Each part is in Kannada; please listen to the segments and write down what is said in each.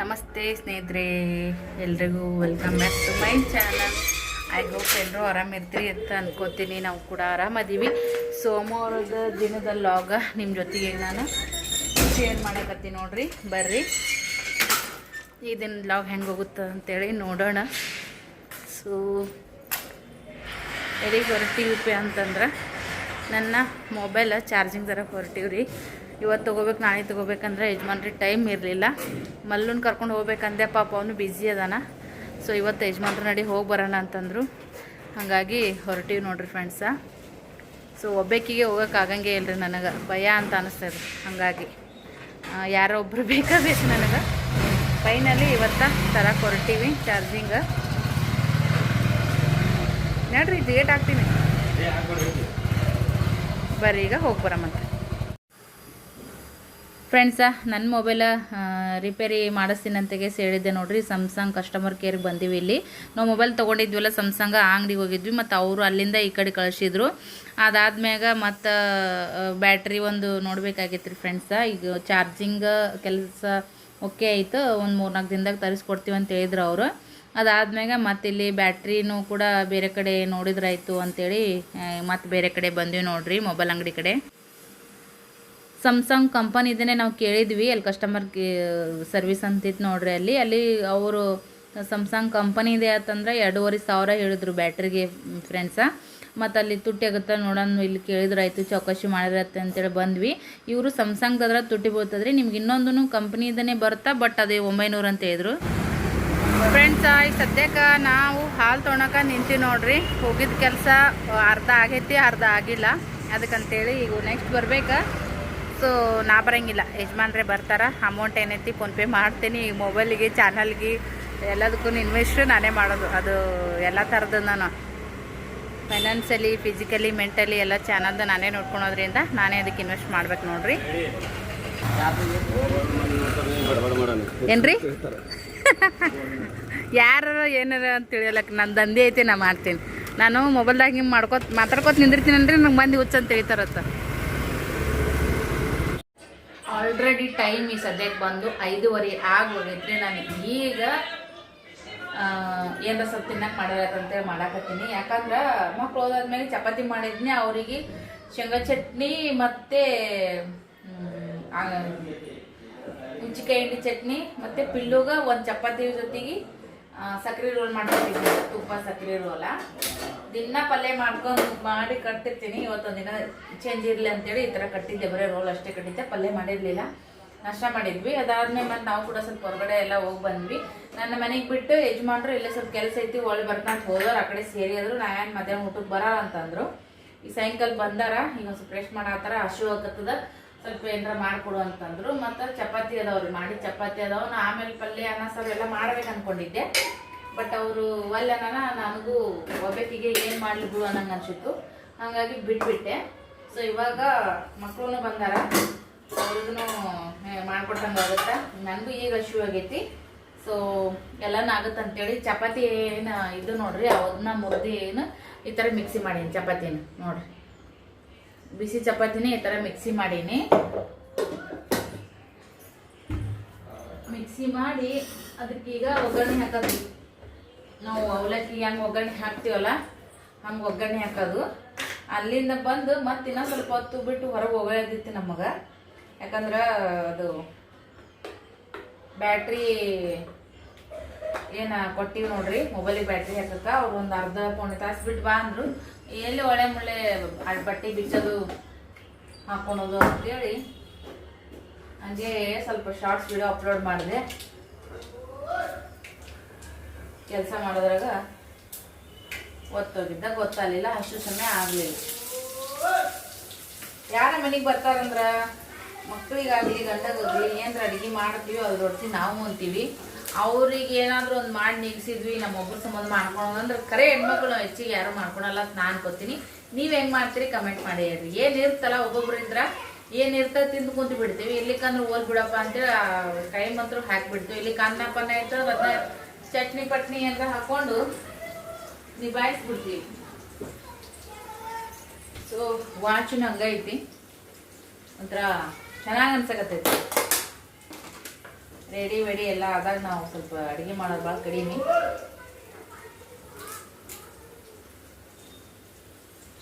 ನಮಸ್ತೆ ಸ್ನೇಹಿತರೆ, ಎಲ್ರಿಗೂ welcome back to my channel I hope ಎಲ್ಲರೂ ಆರಾಮಿರ್ತೀರಿ ಅಂತ ಅನ್ಕೋತೀನಿ. ನಾವು ಕೂಡ ಆರಾಮದೀವಿ ಸೋಮವಾರದ ದಿನದ ಲಾಗ ನಿಮ್ಮ ಜೊತೆಗೆ ನಾನು ಶೇರ್ ಮಾಡಕತ್ತೀನಿ ನೋಡ್ರಿ. ಬರ್ರಿ. ಈ ದಿನ ಲಾಗ್ ಹೆಂಗೆ ಹೋಗುತ್ತೆ ಅಂತೇಳಿ ನೋಡೋಣ. ಸೊ ಎಲ್ಲಿಗೆ ಹೊರಟಿವಿ ಅಂತಂದ್ರೆ, ನನ್ನ ಮೊಬೈಲ್ ಚಾರ್ಜಿಂಗ್ ತರಕ್ಕೆ ಹೊರಟಿವ್ರಿ. ಇವತ್ತು ತೊಗೋಬೇಕು ನಾಳೆ ತೊಗೋಬೇಕಂದ್ರೆ ಯಜಮಾನ್ರಿ ಟೈಮ್ ಇರಲಿಲ್ಲ. ಮಲ್ಲೂನ್ ಕರ್ಕೊಂಡು ಹೋಗ್ಬೇಕಂದೆ ಪಾಪ ಅವನು ಬ್ಯುಸಿ ಅದಾನ. ಸೊ ಇವತ್ತು ಯಜಮಾನ್ರ ನಡಿ ಹೋಗಿ ಬರೋಣ ಅಂತಂದರು. ಹಾಗಾಗಿ ಹೊರಟಿವಿ ನೋಡ್ರಿ ಫ್ರೆಂಡ್ಸ ಸೊ ಒಬ್ಬಾಕಿಗೆ ಹೋಗೋಕೆ ಆಗಂಗೆ ಇಲ್ರಿ ನನಗೆ. ಭಯ ಅಂತ ಅನಿಸ್ತದೆ ಹಾಗಾಗಿ ಯಾರೋ ಒಬ್ಬರು ಬೇಕಾಗಬೇಕು ನನಗೆ. ಫೈನಲಿ ಇವತ್ತು ತರಕ್ಕೆ ಹೊರಟೀವಿ ಚಾರ್ಜಿಂಗ್ ನೋಡ್ರಿ ಗೇಟ್ ಹಾಕ್ತೀನಿ. ಬರ್ರಿ ಈಗ ಹೋಗಿ ಬರಮಂತ. ಫ್ರೆಂಡ್ಸ ನನ್ನ ಮೊಬೈಲ ರಿಪೇರಿ ಮಾಡಿಸ್ತೀನಂತೆಗೆ ಸೇರಿದ್ದೆ ನೋಡಿರಿ. ಸಮ್ಸಂಗ್ ಕಸ್ಟಮರ್ ಕೇರ್ಗೆ ಬಂದೀವಿ ಇಲ್ಲಿ. ನಾವು ಮೊಬೈಲ್ ತೊಗೊಂಡಿದ್ವಲ್ಲ ಸಮ್ಸಂಗ ಅಂಗಡಿಗೆ ಹೋಗಿದ್ವಿ ಮತ್ತು ಅವರು ಅಲ್ಲಿಂದ ಈ ಕಡೆ ಕಳಿಸಿದ್ರು. ಅದಾದ್ಮ್ಯಾಗ ಮತ್ತು ಬ್ಯಾಟ್ರಿ ಒಂದು ನೋಡಬೇಕಾಗಿತ್ತು ರೀ ಫ್ರೆಂಡ್ಸ ಈಗ ಚಾರ್ಜಿಂಗ್ ಕೆಲಸ ಓಕೆ ಆಯಿತು. ಒಂದು ಮೂರ್ನಾಲ್ಕು ದಿನದಾಗ ತರಿಸ್ಕೊಡ್ತೀವಿ ಅಂತ ಹೇಳಿದ್ರು ಅವರು. ಅದಾದ್ಮ್ಯಾಗ ಮತ್ತೆ ಇಲ್ಲಿ ಬ್ಯಾಟ್ರಿನೂ ಕೂಡ ಬೇರೆ ಕಡೆ ನೋಡಿದ್ರಾಯ್ತು ಅಂತೇಳಿ ಮತ್ತು ಬೇರೆ ಕಡೆ ಬಂದೀವಿ ನೋಡಿರಿ ಮೊಬೈಲ್ ಅಂಗಡಿ ಕಡೆ. ಸಮಸಂಗ್ ಕಂಪನಿದೇ ನಾವು ಕೇಳಿದ್ವಿ. ಅಲ್ಲಿ ಕಸ್ಟಮರ್ ಸರ್ವಿಸ್ ಅಂತಿತ್ತು ನೋಡ್ರಿ ಅಲ್ಲಿ. ಅಲ್ಲಿ ಅವರು ಸಮ್ಸಂಗ್ ಕಂಪನಿ ಇದೆ ಅಂತಂದ್ರೆ ಎರಡೂವರೆ ಸಾವಿರ ಹೇಳಿದ್ರು ಬ್ಯಾಟ್ರಿಗೆ ಫ್ರೆಂಡ್ಸ ಮತ್ತು ಅಲ್ಲಿ ತುಟ್ಟಿ ಆಗುತ್ತೆ ನೋಡೋಣ, ಇಲ್ಲಿ ಕೇಳಿದ್ರಾಯ್ತು ಚೌಕಾಶಿ ಮಾಡಿರತ್ತೆ ಅಂತೇಳಿ ಬಂದ್ವಿ. ಇವರು ಸಮಸಂಗ್ದಾದ್ರೆ ತುಟ್ಟಿ ಬೀಳ್ತದ್ರಿ. ನಿಮ್ಗೆ ಇನ್ನೊಂದು ಕಂಪ್ನಿದೇ ಬರ್ತಾ ಬಟ್ ಅದೇ ಒಂಬೈನೂರು ಅಂತ ಹೇಳಿದ್ರು. ಫ್ರೆಂಡ್ಸ ಈಗ ಸದ್ಯಕ್ಕೆ ನಾವು ಹಾಲು ತೊಗೊಳಕ ನಿಂತೀವಿ ನೋಡ್ರಿ. ಹೋಗಿದ್ದ ಕೆಲಸ, ಅರ್ಧ ಆಗೈತಿ, ಅರ್ಧ ಆಗಿಲ್ಲ. ಅದಕ್ಕಂತೇಳಿ ಈಗ ನೆಕ್ಸ್ಟ್ ಬರ್ಬೇಕಾ. ಸೊ ನಾ ಬರಂಗಿಲ್ಲ. ಯಜಮಾನ್ರೆ ಬರ್ತಾರ. ಅಮೌಂಟ್ ಏನೈತಿ ಫೋನ್ಪೇ ಮಾಡ್ತೀನಿ. ಈ ಮೊಬೈಲಿಗೆ ಚಾನಲ್ಗೆ ಎಲ್ಲದಕ್ಕೂ ಇನ್ವೆಸ್ಟ್ ನಾನೇ ಮಾಡೋದು. ಅದು ಎಲ್ಲ ಥರದ್ದು ನಾನು ಫೈನಾನ್ಸಲಿ ಫಿಸಿಕಲಿ ಮೆಂಟಲಿ ಎಲ್ಲ ಚಾನಲ್ದು ನಾನೇ ನೋಡ್ಕೊಳೋದ್ರಿಂದ ನಾನೇ ಅದಕ್ಕೆ ಇನ್ವೆಸ್ಟ್ ಮಾಡ್ಬೇಕು ನೋಡ್ರಿ. ಏನ್ರಿ? ಯಾರು ಏನಾರ ಅಂತ ತಿಳಿಯಲಕ್ಕ ನನ್ನ ದಂಧೆ ಐತೆ ನಾ ಮಾಡ್ತೀನಿ. ನಾನು ಮೊಬೈಲ್ದಾಗ ಹಿಂಗೆ ಮಾಡ್ಕೋತ ಮಾತಾಡ್ಕೋತ ನಿಂದಿರ್ತೀನಂದ್ರೆ ನಂಗೆ ಮಂದಿ ಹುಚ್ಚಂತ ತಿಳಿತಾರತ್ತ. ಆಲ್ರೆಡಿ ಟೈಮ್ ಈ ಸದ್ಯಕ್ಕೆ ಬಂದು ಐದೂವರೆ ಆಗೋಗೈತ್ರಿ. ನಾನು ಈಗ ಏನ ಸ್ವಲ್ಪ ತಿನ್ನಕ್ಕೆ ಮಾಡಿರತ್ತಂತೆ ಮಾಡಾಕತ್ತೀನಿ. ಯಾಕಂದ್ರೆ ಮಕ್ಳು ಹೋದಾದ್ಮೇಲೆ ಚಪಾತಿ ಮಾಡಿದ್ನಿ, ಅವರಿಗೆ ಶೇಂಗಾ ಚಟ್ನಿ ಮತ್ತು ಹುಂಚಿಕಾಯಿ ಹಿಂಡಿ ಚಟ್ನಿ ಮತ್ತು ಪಿಲ್ಲುಗ ಒಂದು ಚಪಾತಿ ಜೊತೆಗೆ ಸಕ್ರೆ ರೋಲ್ ಮಾಡ್ಕೊತಿದ್ದೀನಿ ತುಪ್ಪ, ಸಕ್ರೆ ರೋಲ. ದಿನ ಪಲ್ಯ ಮಾಡ್ಕೊಂಡು ಮಾಡಿ ಕಟ್ತಿರ್ತೀನಿ ಇವತ್ತೊಂದು ದಿನ ಚೇಂಜ್ ಇರಲಿ ಅಂತೇಳಿ ಈ ಥರ ಕಟ್ಟಿದ್ದೆ. ಬರೀ ರೋಲ್ ಅಷ್ಟೇ ಕಟ್ಟಿದ್ದೆ. ಪಲ್ಯ ಮಾಡಿರಲಿಲ್ಲ. ನಾಷ್ಟ ಮಾಡಿದ್ವಿ. ಅದಾದ್ಮೇಲೆ ಮತ್ತೆ ನಾವು ಕೂಡ ಸ್ವಲ್ಪ ಹೊರಗಡೆ ಎಲ್ಲ ಹೋಗಿ ಬಂದ್ವಿ. ನನ್ನ ಮನೆಗೆ ಬಿಟ್ಟು ಯಜಮಾನ್ರು ಇಲ್ಲೇ ಸ್ವಲ್ಪ ಕೆಲಸ ಐತಿ ಒಳ್ಳೆ ಬರ್ತಾನೆ ಹೋದವ್ರು, ಆ ಕಡೆ ಸೇರಿ ಆದ್ರು ನಾ ಏನು ಮಧ್ಯಾಹ್ನ ಊಟಕ್ಕೆ ಬರಲ್ಲ ಅಂತಂದ್ರು. ಈ ಸಾಯಂಕಾಲ ಬಂದಾರ. ಈಗ ಸ್ವಲ್ಪ ರೆಸ್ಟ್ ಮಾಡತ್ತಾರ ಹಸು ಆಗತ್ತದ. ಸ್ವಲ್ಪ ಏನಾರ ಮಾಡಿಕೊಡು ಅಂತಂದ್ರು. ಮತ್ತು ಚಪಾತಿ ಅದಾವ್ರಿ, ಮಾಡಿ ಚಪಾತಿ ಅದಾವ ಆಮೇಲೆ ಪಲ್ಯ, ಅನ್ನ, ಸಾರು ಎಲ್ಲ ಮಾಡ್ಬೇಕು ಅನ್ಕೊಂಡಿದ್ದೆ. ಬಟ್ ಅವರು ಒಲ್ಲನ ನನಗೂ ಒಬ್ಬಕ್ಕಿಗೆ ಏನು ಮಾಡ್ಲಿ ಅನ್ನಂಗೆ ಅನ್ಸಿತ್ತು. ಹಾಗಾಗಿ ಬಿಟ್ಬಿಟ್ಟೆ. ಸೊ ಇವಾಗ ಮಕ್ಕಳು ಬಂದಾರ. ಅವ್ರಿಗೂ ಮಾಡ್ಕೊಟ್ಟಂಗೆ ಆಗುತ್ತೆ. ನನಗೂ ಈಗ ಶೂ ಆಗೈತಿ. ಸೊ ಎಲ್ಲನೂ ಆಗುತ್ತೆ ಅಂತೇಳಿ ಚಪಾತಿ ಏನು ಇದು ನೋಡ್ರಿ ಅವ್ರನ್ನ ಮುರಿದು ಏನು, ಈ ಥರ ಮಿಕ್ಸಿ ಮಾಡೀನಿ ಚಪಾತಿನ. ನೋಡ್ರಿ. ಬಿಸಿ ಚಪಾತಿನೇ ಈ ಥರ ಮಿಕ್ಸಿ ಮಾಡೀನಿ. ಮಿಕ್ಸಿ ಮಾಡಿ ಅದಕ್ಕೀಗ ಒಗ್ಗರಣೆ ಹಾಕೋದು. ನಾವು ಅವಲಕ್ಕಿ ಹಂಗೆ ಒಗ್ಗರಣೆ ಹಾಕ್ತೀವಲ್ಲ, ಹಂಗೆ ಒಗ್ಗರಣೆ ಹಾಕೋದು. ಅಲ್ಲಿಂದ ಬಂದು ಮತ್ತೆ ಇನ್ನೊಂದು ಸ್ವಲ್ಪ ಹೊತ್ತು ಬಿಟ್ಟು ಹೊರಗೆ ಹೋಗೋದಿತ್ತು ನಮಗೆ. ಯಾಕಂದ್ರೆ ಅದು ಬ್ಯಾಟ್ರಿ ಏನು ಕೊಟ್ಟಿವಿ ನೋಡ್ರಿ ಮೊಬೈಲಿಗೆ ಬ್ಯಾಟ್ರಿ ಹಾಕಕ್ಕೆ. ಅವ್ರು ಒಂದು ಅರ್ಧ ಪೌಣೆ ತಾಸು ಬಿಟ್ಟು ಬಾ ಅಂದ್ರು. ಎಲ್ಲಿ ಒಳೆ ಮುಳ್ಳೆ ಬಟ್ಟೆ ಬಿಚ್ಚೋದು ಹಾಕೊಳೋದು ಅಂತೇಳಿ ಹಂಗೆ ಸ್ವಲ್ಪ ಶಾರ್ಟ್ಸ್ ವಿಡಿಯೋ ಅಪ್ಲೋಡ್ ಮಾಡಿದೆ. ಕೆಲಸ ಮಾಡೋದ್ರಾಗ ಒತ್ತೋಗಿದ್ದ ಗೊತ್ತಾಗಲಿಲ್ಲ, ಅಷ್ಟು ಸಮಯ ಆಗಲಿಲ್ಲ. ಯಾರ ಮನೆಗೆ ಬರ್ತಾರಂದ್ರ? ಮಕ್ಕಳಿಗಾಗಲಿ ಗಂಡಗಾಗಲಿ ಏನಾರ ಅಡುಗೆ ಮಾಡ್ತೀವಿ ಅದ್ರ ನಾವು ಅಂತೀವಿ. ಅವ್ರಿಗೆ ಏನಾದರೂ ಒಂದು ಮಾಡಿ ನಿಗ್ಸಿದ್ವಿ ನಮ್ಮೊಬ್ಬರ ಸಂಬಂಧ ಮಾಡ್ಕೊಳೋದು ಅಂದ್ರೆ ಕರೆ ಹೆಣ್ಮಕ್ಳು ಹೆಚ್ಚಿಗೆ ಯಾರು ಮಾಡ್ಕೊಳಲ್ಲ ಅಂತ ನಾನು ಅನ್ಕೋತೀನಿ ನೀವು ಹೆಂಗೆ ಮಾಡ್ತೀರಿ ಕಮೆಂಟ್ ಮಾಡಿ ಹೇಳ್ರಿ. ಏನು ಇರ್ತಲ್ಲ ಒಬ್ಬೊಬ್ರು ಇದ್ರ ಏನು ಇರ್ತದೆ ತಿಂದು ಕುಂತು ಬಿಡ್ತೀವಿ. ಇಲ್ಲಿಕಂದ್ರೆ ಓಲ್ ಬಿಡಪ್ಪ ಅಂತೇಳಿ ಟೈಮ್ ಅಂತೂ ಹಾಕಿಬಿಡ್ತೀವಿ. ಇಲ್ಲಿ ಅನ್ನ ಪನ್ನ ಇರ್ತದೆ ಮತ್ತೆ ಚಟ್ನಿ, ಪಟ್ನಿ ಅಂತ ಹಾಕೊಂಡು ನಿಭಾಯಿಸ್ಬಿಡ್ತೀವಿ. So watch ಹಂಗೈತಿ. ಒಂಥರ ಚೆನ್ನಾಗಿ ಅನ್ಸಕತ್ತೈತಿ. ರೆಡಿ, ವೆಡಿ ಎಲ್ಲ ಆದಾಗ ನಾವು ಸ್ವಲ್ಪ ಅಡುಗೆ ಮಾಡೋದು ಭಾಳ ಕಡಿಮೆ.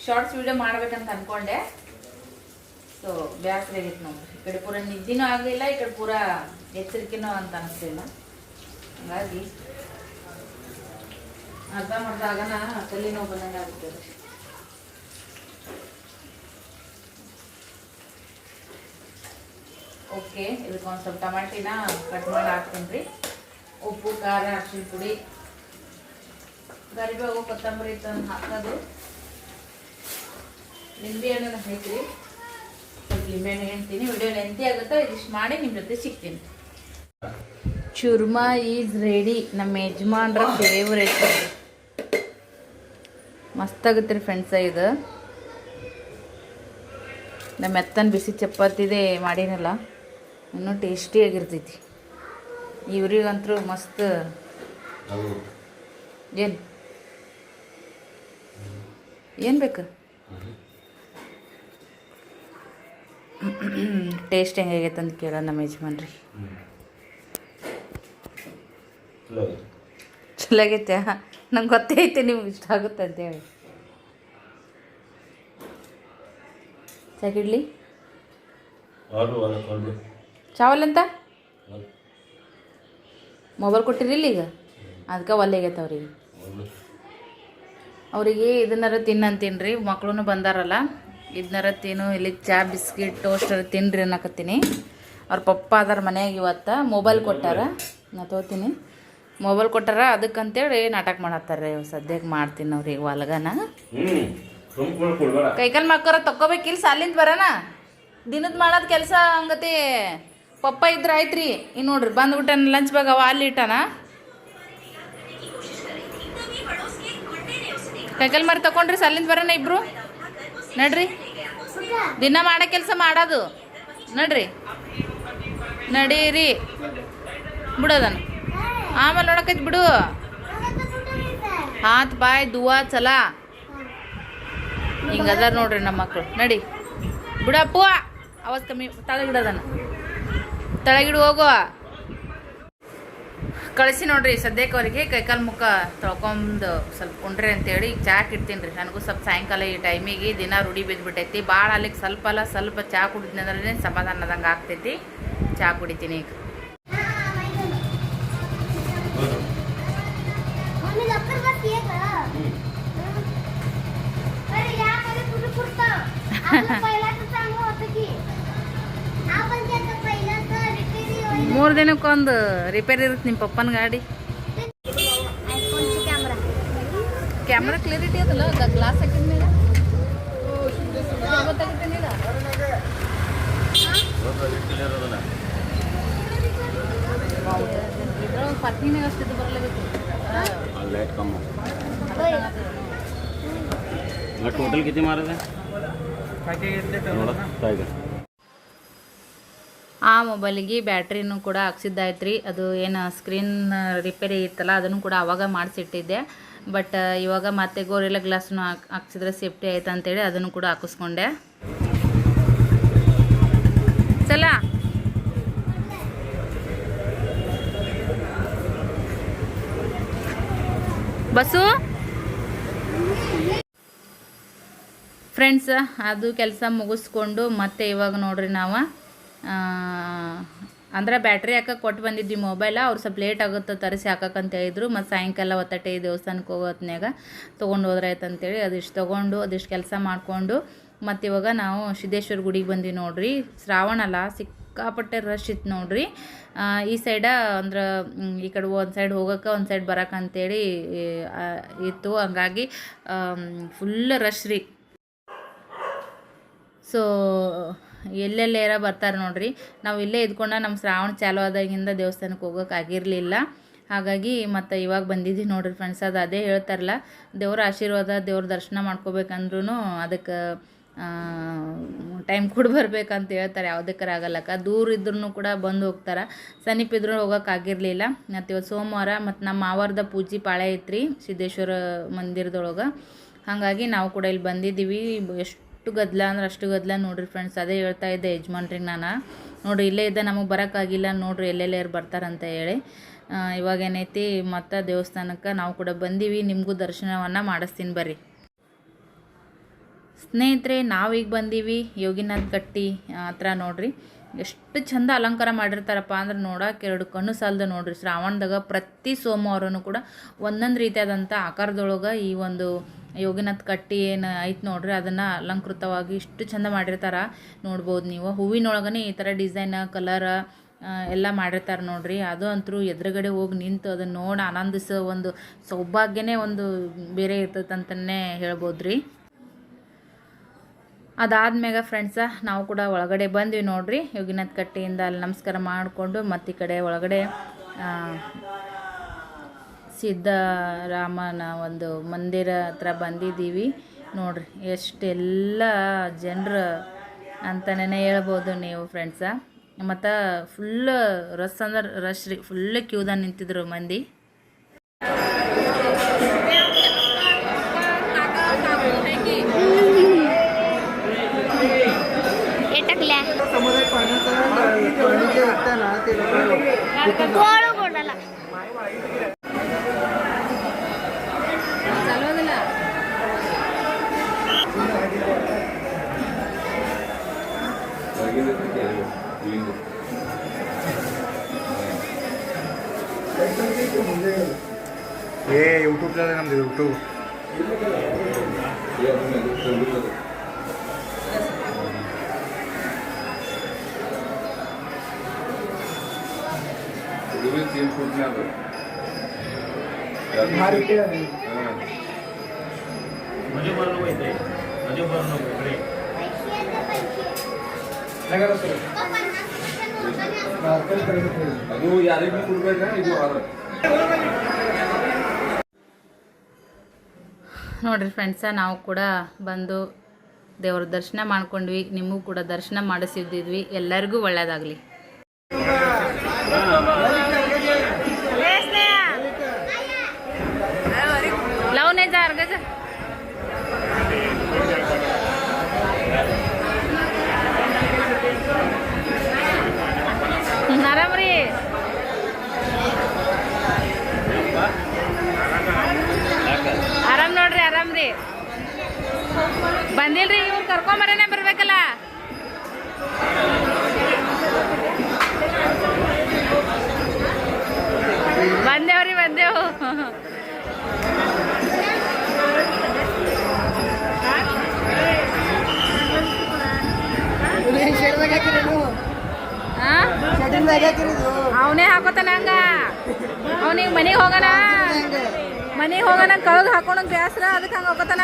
ಶಾರ್ಟ್ಸ್ ವಿಡಿಯೋ ಮಾಡ್ಬೇಕಂತ ಅನ್ಕೊಂಡೆ. ಸೊ ಬ್ಯಾಸರ ಆಗೈತೆ ನೋಡ್ರಿ. ಈ ಕಡೆ ಪೂರ ನಿದ್ದಿನೂ ಆಗಲಿಲ್ಲ, ಈ ಕಡೆ ಪೂರ ಎಚ್ಚರಿಕೆನೂ ಅಂತ ಅನಿಸ್ಲಿಲ್ಲ. ಹಾಗಾಗಿ ಅರ್ಧ ಮರ್ಧ ಆಗನ ತಲೆನೋವು ಬಂದಂಗೆ ಆಗುತ್ತೆ ಓಕೆ, ಇದಕ್ಕೊಂದು ಸ್ವಲ್ಪ ಟಮಾಟಿನ ಕಟ್ ಮಾಡಿ ಹಾಕ್ತೀನಿ ಉಪ್ಪು, ಖಾರ ಅರ್ಶಿನ ಪುಡಿ. ಗರಿಬೇವು ಕೊತ್ತಂಬರಿ ತಂದು ಹಾಕೋದು. ನಿಂಬೆ ಹಾಕ್ರಿ ಸ್ವಲ್ಪ ಲಿಂಬೆ ಹಣ್ಣು ಹೇಳ್ತೀನಿ ವಿಡಿಯೋ ಲೆಂತಿ ಆಗುತ್ತೋ? ಇದಿಷ್ಟು ಮಾಡಿ ನಿಮ್ಮ ಜೊತೆ ಸಿಗ್ತೀನಿ. Churma is ready. ನಮ್ಮ ಯಜಮಾನ್ರ ಫೇವ್ರೇಟ್ ಮಸ್ತಾಗುತ್ತೆ ರೀ ಫ್ರೆಂಡ್ಸ ಇದು. ನಮ್ಮ ಮೆತ್ತನ ಬಿಸಿ ಚಪಾತಿದೆ ಮಾಡಿನಲ್ಲ. ಇನ್ನೂ ಟೇಸ್ಟಿಯಾಗಿರ್ತೈತಿ ಇವ್ರಿಗಂತೂ ಮಸ್ತ್. ಏನು? ಏನು ಬೇಕು? ಟೇಸ್ಟ್ ಹೆಂಗಾಗೈತೆ ಅಂತ ಕೇಳೋಣ ನಮ್ಮ ಯಜಮಾನ್ರಿ. ಚಲೋ ಆಗೈತೆ. ನಂಗೆ ಗೊತ್ತೈತೆ ನಿಮ್ಗೆ ಇಷ್ಟ ಆಗುತ್ತೆ ಅಂತೇಳಿ ಸಾಕಿಡ್ಲಿ ಚಾವಲ್ ಅಂತ ಮೊಬೈಲ್ ಕೊಟ್ಟಿರಿಲ್ಲ ಈಗ? ಅದಕ್ಕೆ ಒಲೆ ಆಗೈತೆ ಅವ್ರಿಗೆ. ಇದನ್ನಾರ ತಿನ್ನಂತೀನಿ ರೀ ಮಕ್ಳು ಬಂದಾರಲ್ಲ, ಇದನ್ನಾರ ತಿನ್ನು, ಇಲ್ಲಿ ಚಾ, ಬಿಸ್ಕಿಟ್ ಟೋಸ್ಟರ್ ತಿನ್ರಿ ಅನ್ನಕತ್ತೀನಿ. ಅವ್ರ ಪಪ್ಪ ಅದಾರ ಮನೆಯಾಗ ಇವತ್ತು, ಮೊಬೈಲ್ ಕೊಟ್ಟಾರ, ನಾ ತೋತೀನಿ. ಮೊಬೈಲ್ ಕೊಟ್ಟಾರ, ಅದಕ್ಕಂತೇಳಿ ನಾಟಕ ಮಾಡತ್ತಾರ ಸದ್ಯಕ್ಕೆ ಮಾಡ್ತೀನಿ ಅವ್ರಿಗೆ ಹೊಲ್ಗನ. ಕೈಕಾಲು ಮಕ್ಕರ ತಕ್ಕೋಬೇಕಿಲ್ಲ ಸಾಲಿಂದ ಬರೋಣ ದಿನದ ಮಾಡೋದು ಕೆಲಸ ಹಂಗತಿ. ಪಪ್ಪ ಇದ್ರೆ ಆಯ್ತ್ರಿ. ಇನ್ನು ನೋಡ್ರಿ ಬಂದ್ಬಿಟ್ಟನ ಲಂಚ್ ಬ್ಯಾಗ್ ಅವ, ಅಲ್ಲಿ ಇಟ್ಟಾನ. ಕೈಕಲ್ ಮಾರಿ ತಕೊಂಡ್ರಿ, ಸಲ್ಲಿಂದ ಬರೋಣ ಇಬ್ರು? ನಡ್ರಿ. ದಿನ ಮಾಡೋ ಕೆಲಸ ಮಾಡೋದು. ನಡ್ರಿ. ನಡೀರಿ. ಬಿಡೋದನ್ ಆಮೇಲೆ ನೋಡಕೈತಿ ಬಿಡು. ಹಾತ್, ಬಾಯ್, ದುವಾ ಚಲ ಹಿಂಗದಾರ ನೋಡ್ರಿ ನಮ್ಮ ಮಕ್ಕಳು ನಡಿ. ಬಿಡಪ್ಪ ಅವತ್ತು ಕಮ್ಮಿ ತಳಗಿಡದನ ತಳಗಿಡು ಹೋಗುವ. ಕಳಿಸಿ ನೋಡ್ರಿ ಸದ್ಯಕ್ಕೆ ಅವರಿಗೆ ಕೈಕಾಲು ಮುಖ ತೊಳ್ಕೊಂಡು ಸ್ವಲ್ಪ ಉಂಡ್ರಿ ಅಂತೇಳಿ ಈಗ ಚಾಕ್ ಇಡ್ತೀನಿ ರೀ. ನನಗೂ ಸ್ವಲ್ಪ ಸಾಯಂಕಾಲ ಈ ಟೈಮಿಗೆ ದಿನ ರೂಢಿ ಬಿದ್ದುಬಿಟ್ಟೈತಿ ಭಾಳ ಅಲ್ಲಿಗೆ ಸ್ವಲ್ಪ ಅಲ್ಲ ಸ್ವಲ್ಪ ಚಹಾ ಸಮಾಧಾನ ಸಮಾಧಾನದಂಗೆ ಆಗ್ತೈತಿ. ಚಹಾ ಕುಡಿತೀನಿ ಈಗ. ಮೂರು ದಿನಕ್ಕೊಂದು ರಿಪೇರಿ ಇರುತ್ತೆ ನಿಮ್ಮ ಪಪ್ಪನ ಗಾಡಿ. ಕ್ಯಾಮ್ರಾ ಕ್ಲಾರಿಟಿ ಅದಲ್ಲ? ಗ್ಲಾಸ್ ಹಾಕಿದ್ಮೇಲೆ ಗೊತ್ತಾಗಿದ್ದೇನಿಲ್ಲ ಪತ್ನಿನಾಗ ಅಷ್ಟಿದ್ದು ಬರಲೇಬೇಕು ಟೋಟಲ್ ಕಿತಿ ಮಾರದ? ನೋಡ ಮೊಬೈಲಿಗೆ ಬ್ಯಾಟ್ರಿನೂ ಕೂಡ ಹಾಕ್ಸಿದ್ದಾಯ್ತು ರೀ ಅದು ಏನು ಸ್ಕ್ರೀನ್ ರಿಪೇರಿ ಇತ್ತಲ್ಲ, ಅದನ್ನು ಕೂಡ ಅವಾಗ ಮಾಡಿಸಿಟ್ಟಿದ್ದೆ. ಬಟ್, ಇವಾಗ ಮತ್ತೆ ಗೋರಿಲ್ಲ ಗ್ಲಾಸ್ನು ಹಾಕ್, ಹಾಕ್ಸಿದ್ರೆ ಸೇಫ್ಟಿ ಆಯ್ತು ಅಂತೇಳಿ ಅದನ್ನು ಕೂಡ ಹಾಕಿಸ್ಕೊಂಡೆ. ಚಲ ಬಸ್ಸು ಫ್ರೆಂಡ್ಸ್ ಅದು ಕೆಲಸ ಮುಗಿಸ್ಕೊಂಡು ಮತ್ತೆ ಇವಾಗ ನೋಡ್ರಿ ನಾವು. ಅಂದ್ರೆ ಬ್ಯಾಟ್ರಿ ಹಾಕಕ್ಕೆ ಕೊಟ್ಟು ಬಂದಿದ್ವಿ ಮೊಬೈಲ ಅವ್ರು ಸ್ವಲ್ಪ ಲೇಟ್ ಆಗುತ್ತೆ ತರಿಸಿ ಹಾಕಕ್ಕಂತ ಹೇಳಿದ್ರು. ಮತ್ತು ಸಾಯಂಕಾಲ ಒತ್ತಟೆ ದೇವಸ್ಥಾನಕ್ಕೆ ಹೋಗೋ ಹೊತ್ನ್ಯಾಗ ತೊಗೊಂಡು ಹೋದ್ರಾಯ್ತು ಅಂತೇಳಿ ಅದಿಷ್ಟು ತೊಗೊಂಡು ಅದಿಷ್ಟು ಕೆಲಸ ಮಾಡಿಕೊಂಡು, ಮತ್ತು ಇವಾಗ ನಾವು ಸಿದ್ದೇಶ್ವರ ಗುಡಿಗೆ ಬಂದ್ವಿ ನೋಡ್ರಿ. ಶ್ರಾವಣ ಅಲ್ಲ, ಸಿಕ್ಕಾಪಟ್ಟೆ ರಶ್ ಇತ್ತು ನೋಡ್ರಿ. ಈ ಸೈಡ ಅಂದ್ರೆ ಈ ಕಡೆ ಒಂದು ಸೈಡ್ ಹೋಗೋಕೆ ಒಂದು ಸೈಡ್ ಬರೋಕೆ ಅಂತೇಳಿ ಇತ್ತು. ಹಂಗಾಗಿ ಫುಲ್ ರಶ್ ರೀ. ಸೊ ಎಲ್ಲೆಲ್ಲೇರ ಬರ್ತಾರೆ ನೋಡ್ರಿ. ನಾವು ಇಲ್ಲೇ ಇದ್ಕೊಂಡ ನಮ್ಮ ಶ್ರಾವಣ ಚಾಲು ಆದಾಗಿಂದ ದೇವಸ್ಥಾನಕ್ಕೆ ಹೋಗೋಕೆ ಆಗಿರಲಿಲ್ಲ. ಹಾಗಾಗಿ ಮತ್ತು ಇವಾಗ ಬಂದಿದ್ದೀವಿ ನೋಡ್ರಿ ಫ್ರೆಂಡ್ಸ್ ಅದು ಅದೇ ಹೇಳ್ತಾರಲ್ಲ, ದೇವ್ರ ಆಶೀರ್ವಾದ ದೇವ್ರ ದರ್ಶನ ಮಾಡ್ಕೋಬೇಕಂದ್ರೂ ಅದಕ್ಕೆ ಟೈಮ್ ಕೂಡ ಬರ್ಬೇಕಂತ ಹೇಳ್ತಾರೆ. ಯಾವುದಕ್ಕರ ಆಗಲ್ಲಕ್ಕ ದೂರ ಇದ್ರೂ ಕೂಡ ಬಂದು ಹೋಗ್ತಾರೆ. ಸಮೀಪ ಇದ್ರೂ ಹೋಗೋಕೆ ಆಗಿರಲಿಲ್ಲ. ಮತ್ತು ಇವತ್ತು ಸೋಮವಾರ ಮತ್ತು ನಮ್ಮ ಮಾವಾರದ ಪೂಜೆ ಪಾಳೆ ಐತ್ರಿ ಸಿದ್ದೇಶ್ವರ ಮಂದಿರದೊಳಗೆ. ಹಾಗಾಗಿ ನಾವು ಕೂಡ ಇಲ್ಲಿ ಬಂದಿದ್ದೀವಿ. ಎಷ್ಟು ಎಷ್ಟು ಗದ್ದಲ ಅಂದ್ರೆ ಅಷ್ಟು ಗದ್ದಲ ನೋಡ್ರಿ ಫ್ರೆಂಡ್ಸ್ ಅದೇ ಹೇಳ್ತಾ ಇದ್ದೆ ಯಜಮಾನ್ರಿಗೆ ನಾನು. ನೋಡ್ರಿ, ಇಲ್ಲೇ ಇದ್ದ ನಮಗೆ ಬರೋಕ್ಕಾಗಿಲ್ಲ, ನೋಡ್ರಿ ಎಲ್ಲೆಲ್ಲೇರು ಬರ್ತಾರಂತ ಹೇಳಿ. ಇವಾಗ ಏನೈತಿ, ಮತ್ತೆ ದೇವಸ್ಥಾನಕ್ಕೆ ನಾವು ಕೂಡ ಬಂದೀವಿ, ನಿಮಗೂ ದರ್ಶನವನ್ನು ಮಾಡಿಸ್ತೀನಿ ಬರ್ರಿ. ಸ್ನೇಹಿತರೆ, ನಾವೀಗ ಬಂದೀವಿ ಯೋಗಿನಾಥ್ ಕಟ್ಟಿ ಹತ್ರ ನೋಡ್ರಿ. ಎಷ್ಟು ಚಂದ ಅಲಂಕಾರ ಮಾಡಿರ್ತಾರಪ್ಪ ಅಂದ್ರೆ ನೋಡೋಕೆ ಎರಡು ಕಣ್ಣು ಸಾಲದ ನೋಡ್ರಿ. ಶ್ರಾವಣದಾಗ ಪ್ರತಿ ಸೋಮವಾರನೂ ಕೂಡ ಒಂದೊಂದು ರೀತಿಯಾದಂಥ ಆಕಾರದೊಳಗೆ ಈ ಒಂದು ಯೋಗಿನಾಥ್ ಕಟ್ಟಿ ಏನು ಐತೆ ನೋಡ್ರಿ, ಅದನ್ನು ಅಲಂಕೃತವಾಗಿ ಇಷ್ಟು ಚಂದ ಮಾಡಿರ್ತಾರೆ. ನೋಡ್ಬೋದು ನೀವು. ಹೂವಿನೊಳಗನೆ ಈ ಥರ ಡಿಸೈನ್, ಕಲರ್ ಎಲ್ಲ ಮಾಡಿರ್ತಾರೆ ನೋಡ್ರಿ. ಅದು ಅಂತರೂ ಎದುರುಗಡೆ ಹೋಗಿ ನಿಂತು ಅದನ್ನು ನೋಡಿ ಆನಂದಿಸೋ ಒಂದು ಸೌಭಾಗ್ಯನೇ ಒಂದು ಬೇರೆ ಇರ್ತೈತೆ ಅಂತಲೇ ಹೇಳ್ಬೋದು ರೀ ಅದಾದ್ಮ್ಯಾಗ ಫ್ರೆಂಡ್ಸ ನಾವು ಕೂಡ ಒಳಗಡೆ ಬಂದ್ವಿ ನೋಡ್ರಿ. ಯೋಗಿನಾಥ್ ಕಟ್ಟೆಯಿಂದ ಅಲ್ಲಿ ನಮಸ್ಕಾರ ಮಾಡಿಕೊಂಡು ಮತ್ತು ಈ ಕಡೆ ಒಳಗಡೆ ಸಿದ್ದರಾಮನ ಒಂದು ಮಂದಿರ ಹತ್ರ ಬಂದಿದ್ದೀವಿ ನೋಡ್ರಿ. ಎಷ್ಟೆಲ್ಲ ಜನರು ಅಂತಲೇ ಹೇಳ್ಬೋದು ನೀವು ಫ್ರೆಂಡ್ಸ ಮತ್ತು ಫುಲ್ ರಸ್ ಅಂದ್ರೆ ರಶ್ ರೀ. ಫುಲ್ ಕ್ಯೂದಾಗ ನಿಂತಿದ್ರು ಮಂದಿ. ಏಟಕ್ಲೆ ಗೋಳು ಕೊಡಲ್ಲ ಏ ಯೂಟ್ಯೂಬ್ದಾಗ ನಮ್ದು ಯೂಟ್ಯೂಬ್ ಅದು. ಯಾರಿಗೂ ಕೊಡ್ಬೇಕ ಇದು ಆರ ನೋಡ್ರಿ ಫ್ರೆಂಡ್ಸ ನಾವು ಕೂಡ ಬಂದು ದೇವ್ರ ದರ್ಶನ ಮಾಡ್ಕೊಂಡ್ವಿ. ನಿಮಗೂ ಕೂಡ ದರ್ಶನ ಮಾಡಿಸಿದ್ವಿ ಎಲ್ಲರಿಗೂ ಒಳ್ಳೇದಾಗಲಿ. ಬಂದಿಲ್ರಿ ಇವ್ರು ಕರ್ಕೊಂಬರೇನೆ ಬರ್ಬೇಕಲ್ಲ. ಬಂದೇವ್ರಿ ಬಂದೇವು. ಅವನೇ ಹಾಕೋತಾನ ಹಂಗ. ಅವನಿಗೆ ಮನೆಗೆ ಹೋಗೋಣ. ಮನೆಗೆ ಹೋಗೋಣ ಕಳ್ದು ಹಾಕೋಣ ಬೇಸರ ಅದಕ್ಕೆ ಹಂಗೆ ಹೋಗೋತಾನ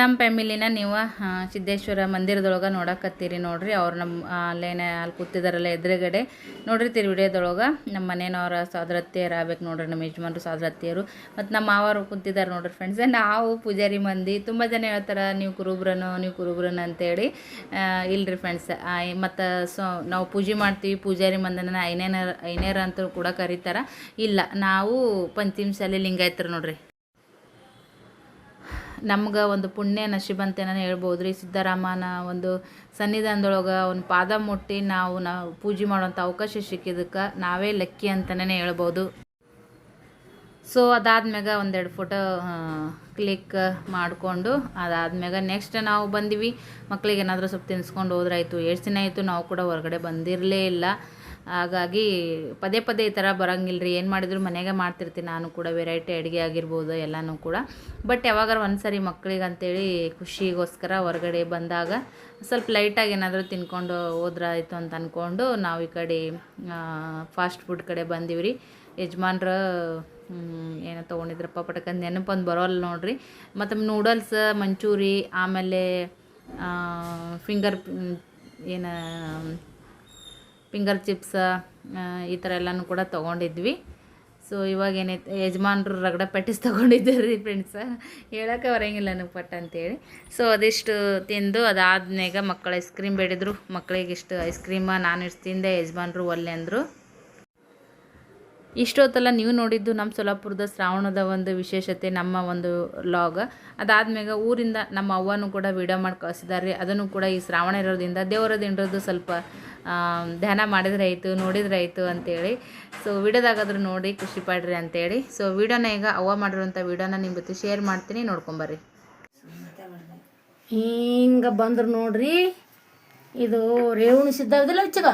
ನಮ್ಮ ಫ್ಯಾಮಿಲಿನ ನೀವು ಸಿದ್ದೇಶ್ವರ ಮಂದಿರದೊಳಗೆ ನೋಡಕತ್ತೀರಿ ನೋಡ್ರಿ. ಅವ್ರು ನಮ್ಮ ಅಲ್ಲೇನೆ ಅಲ್ಲಿ ಕೂತಿದಾರಲ್ಲ ಎದುರುಗಡೆ. ನೋಡಿರ್ತೀರಿ ವಿಡಿಯೋದೊಳಗೆ ನಮ್ಮ ಮನೆಯವ್ರ ಸಾದ್ರತ್ತಿಯರು ಆಗ್ಬೇಕು ನೋಡ್ರಿ ನಮ್ಮ ಯಜಮಾನ್ರು ಸಾದ್ರತ್ತಿಯರು ಮತ್ತು ನಮ್ಮ ಮಾವರು ಕೂತಿದ್ದಾರೆ ನೋಡ್ರಿ ಫ್ರೆಂಡ್ಸ್ ನಾವು ಪೂಜಾರಿ ಮಂದಿ, ತುಂಬ ಜನ ಹೇಳ್ತಾರೆ, ನೀವು ಕುರುಬ್ರನು ನೀವು ಕುರುಬ್ರನು ಅಂತೇಳಿ. ಇಲ್ರಿ ಫ್ರೆಂಡ್ಸ್ ಮತ್ತು ಸೊ, ನಾವು ಪೂಜೆ ಮಾಡ್ತೀವಿ, ಪೂಜಾರಿ ಮಂದಿನ ಐನೇನ ಐನೇರ ಅಂತ ಕೂಡ ಕರೀತಾರೆ. ಇಲ್ಲ, ನಾವು ಪಂಚಮಸಾಲಿ ಲಿಂಗಾಯತರು ನೋಡ್ರಿ. ನಮ್ಗೆ ಒಂದು ಪುಣ್ಯ ನಶಿಬಂತೇನ ಹೇಳ್ಬೋದು ರೀ ಸಿದ್ದರಾಮನ ಒಂದು ಸನ್ನಿಧಾನದೊಳಗೆ ಒಂದು ಪಾದ ಮುಟ್ಟಿ ನಾವು ನಾವು ಪೂಜೆ ಮಾಡುವಂಥ ಅವಕಾಶ ಸಿಕ್ಕಿದ್ದಕ್ಕೆ ನಾವೇ ಲಕ್ಕಿ ಅಂತಲೇ ಹೇಳ್ಬೋದು. ಸೊ ಅದಾದ್ಮ್ಯಾಗ ಒಂದೆರಡು ಫೋಟೋ ಕ್ಲಿಕ್ ಮಾಡಿಕೊಂಡು ಅದಾದ್ಮ್ಯಾಗ ನೆಕ್ಸ್ಟ್ ನಾವು ಬಂದ್ವಿ. ಮಕ್ಕಳಿಗೆ ಏನಾದರೂ ಸ್ವಲ್ಪ ತಿನ್ಸ್ಕೊಂಡು ಹೋದ್ರಾಯ್ತು ಎಷ್ಟು ದಿನ ಆಯಿತು, ನಾವು ಕೂಡ ಹೊರಗಡೆ ಬಂದಿರಲೇ ಇಲ್ಲ. ಹಾಗಾಗಿ ಪದೇ ಪದೇ ಈ ಥರ ಬರೋಂಗಿಲ್ಲ ರೀ ಏನು ಮಾಡಿದ್ರು ಮನೆಗೆ ಮಾಡ್ತಿರ್ತೀನಿ ನಾನು ಕೂಡ ವೆರೈಟಿ ಅಡುಗೆ ಆಗಿರ್ಬೋದು ಎಲ್ಲನೂ ಕೂಡ. ಬಟ್ ಯಾವಾಗಾರ ಒಂದು ಸರಿ ಮಕ್ಳಿಗೆ ಅಂತೇಳಿ ಖುಷಿಗೋಸ್ಕರ ಹೊರಗಡೆ ಬಂದಾಗ ಸ್ವಲ್ಪ ಲೈಟಾಗಿ ಏನಾದರೂ ತಿನ್ಕೊಂಡು ಹೋದ್ರಾಯ್ತು ಅಂತ ಅಂದ್ಕೊಂಡು ನಾವು ಈ ಕಡೆ ಫಾಸ್ಟ್ ಫುಡ್ ಕಡೆ ಬಂದೀವಿ ರೀ ಯಜಮಾನ್ರ ಏನೋ ತೊಗೊಂಡಿದ್ರಪ್ಪ ಪಟಕ ನೆನಪೊಂದು ಬರೋಲ್ಲ ನೋಡಿರಿ. ಮತ್ತು ನೂಡಲ್ಸ್ ಮಂಚೂರಿ ಆಮೇಲೆ ಫಿಂಗರ್ ಏನು ಫಿಂಗರ್ ಚಿಪ್ಸ ಈ ಥರ ಎಲ್ಲನೂ ಕೂಡ ತೊಗೊಂಡಿದ್ವಿ. ಸೊ ಇವಾಗ ಏನೈತೆ ಯಜಮಾನ್ರು ರಗಡ ಪೆಟ್ಟಿಸ್ ತೊಗೊಂಡಿದ್ದಾರೆ ರೀ ಫ್ರೆಂಡ್ಸ ಹೇಳೋಕೆ ಬರೋಂಗಿಲ್ಲ ನನಗೆ ಪಟ್ಟ ಅಂತೇಳಿ. ಸೊ ಅದಿಷ್ಟು ತಿಂದು ಅದಾದ್ಮೇಗ ಮಕ್ಕಳು ಐಸ್ ಕ್ರೀಮ್ ಬೇಡಿದ್ರು. ಮಕ್ಕಳಿಗೆ ಇಷ್ಟು ಐಸ್ ಕ್ರೀಮ ನಾನು ಇಷ್ಟು ತಿಂದೆ, ಯಜಮಾನ್ರು ಒಲ್ಲೆ ಅಂದರು. ಇಷ್ಟೊತ್ತಲ್ಲ ನೀವು ನೋಡಿದ್ದು ನಮ್ಮ ಸೊಲಾಪುರದ ಶ್ರಾವಣದ ಒಂದು ವಿಶೇಷತೆ, ನಮ್ಮ ಒಂದು ಲಾಗ್ ಅದಾದ್ಮೇಲೆ ಊರಿಂದ ನಮ್ಮ ಅವ್ವನೂ ಕೂಡ ವಿಡಿಯೋ ಮಾಡಿ ಕಳಿಸಿದ್ದಾರೆ. ಅದನ್ನು ಕೂಡ ಈ ಶ್ರಾವಣ ಇರೋದ್ರಿಂದ ದೇವರ ದಿಂಡೋದು ಸ್ವಲ್ಪ ಧ್ಯಾನ ಮಾಡಿದ್ರೆ ಆಯಿತು, ನೋಡಿದ್ರೆ ಆಯಿತು ಅಂತೇಳಿ. ಸೊ ವಿಡಿಯೋದಾಗಾದ್ರೂ ನೋಡಿ, ಖುಷಿ ಪಡ್ರಿ ಅಂತೇಳಿ. ಸೊ ವಿಡಿಯೋನ ಈಗ ಅವ್ವ ಮಾಡಿರೋಂಥ ವಿಡಿಯೋನ ನಿಮ್ಮ ಜೊತೆ ಶೇರ್ ಮಾಡ್ತೀನಿ ನೋಡ್ಕೊಂಬರ್ರಿ ಹಿಂಗೆ ಬಂದ್ರೆ ನೋಡ್ರಿ. ಇದು ರೇವಣ ಸಿದ್ಧ ಇದಿಲ್ಲ ಹೆಚ್ಚಗ?